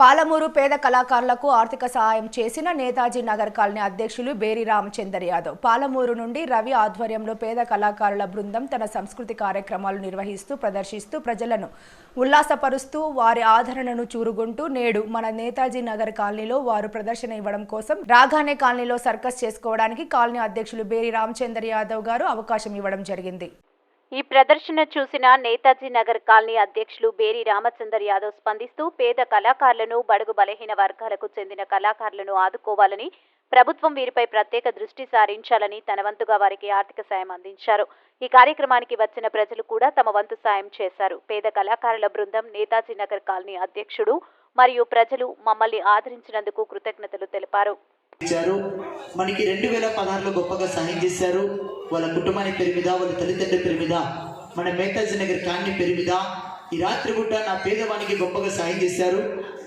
పాలమూరు పేద కళాకారులకు ఆర్థిక సహాయం చేసిన నేతాజీ నగర్ కాలనీ అధ్యక్షులు బేరి రామచందర్ యాదవ్. పాలమూరు నుండి రవి ఆధ్వర్యంలో పేద కళాకారుల బృందం తన సంస్కృతి కార్యక్రమాలు నిర్వహిస్తూ ప్రదర్శిస్తూ ప్రజలను ఉల్లాసపరుస్తూ వారి ఆదరణను చూరుగుంటూ నేడు మన నేతాజీ నగర్ కాలనీలో వారు ప్రదర్శన ఇవ్వడం కోసం రాగానే కాలనీలో సర్కస్ చేసుకోవడానికి కాలనీ అధ్యక్షులు బేరి రామచందర్ యాదవ్ గారు అవకాశం ఇవ్వడం జరిగింది. ఈ ప్రదర్శన చూసిన నేతాజీ నగర్ కాలనీ అధ్యక్షులు బేరి రామచందర్ యాదవ్ స్పందిస్తూ పేద కళాకారులను బడుగు బలహీన వర్గాలకు చెందిన కళాకారులను ఆదుకోవాలని ప్రభుత్వం వీరిపై ప్రత్యేక దృష్టి సారించాలని తన వంతుగా వారికి ఆర్థిక సాయం అందించారు. ఈ కార్యక్రమానికి వచ్చిన ప్రజలు కూడా తమ వంతు సాయం చేశారు. పేద కళాకారుల బృందం నేతాజీ నగర్ కాలనీ అధ్యక్షుడు మరియు ప్రజలు మమ్మల్ని ఆదరించినందుకు కృతజ్ఞతలు తెలిపారు. ఇచ్చారు మనకి రెండు వేల పదహారులో గొప్పగా సహాయం చేశారు. వాళ్ళ కుటుంబానికి పేరు మీద వాళ్ళ తల్లిదండ్రుల పేరు మీద మన మేతాజీ నగర్ కాలనీ పేరు మీద ఈ రాత్రి గుట్ట నా పేదవానికి గొప్పగా సహాయం చేశారు.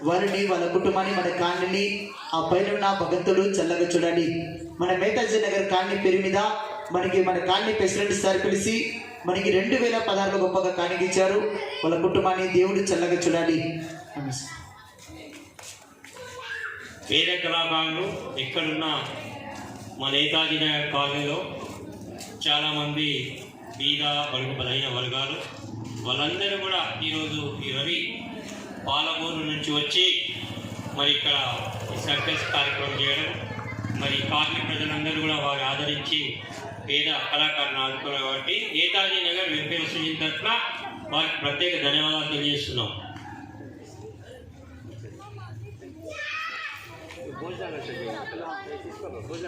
వారిని వాళ్ళ కుటుంబాన్ని మన కాలనీని ఆ పైన ఉన్న భగంతులు చల్లగా చూడాలి మన మేతాజీ నగర్ కాలనీ పేరు మీద మనకి మన కాలనీ ప్రెసిడెంట్ సార్ పిలిచి మనకి రెండు వేల పదహారులో గొప్పగా కానికిచ్చారు వాళ్ళ కుటుంబాన్ని దేవుడు చల్లగా చూడాలి నమస్తే. పేద కళాకారులు ఎక్కడున్న మా నేతాజీ నగర్ కాలనీలో చాలామంది బీద బడుగు బలహీన వర్గాలు వాళ్ళందరూ కూడా ఈరోజు ఈ రవి పాలమూరు నుంచి వచ్చి మరి ఇక్కడ సర్కస్ కార్యక్రమం చేయడం మరి కార్మిక ప్రజలందరూ కూడా వారు ఆదరించి పేద కళాకారులను ఆదుకున్నారు కాబట్టి నేతాజీ నగర్ వెంకటేశ్వర తరఫున వారికి ప్రత్యేక ధన్యవాదాలు తెలియజేస్తున్నాం. 不是这个事情，不是这个。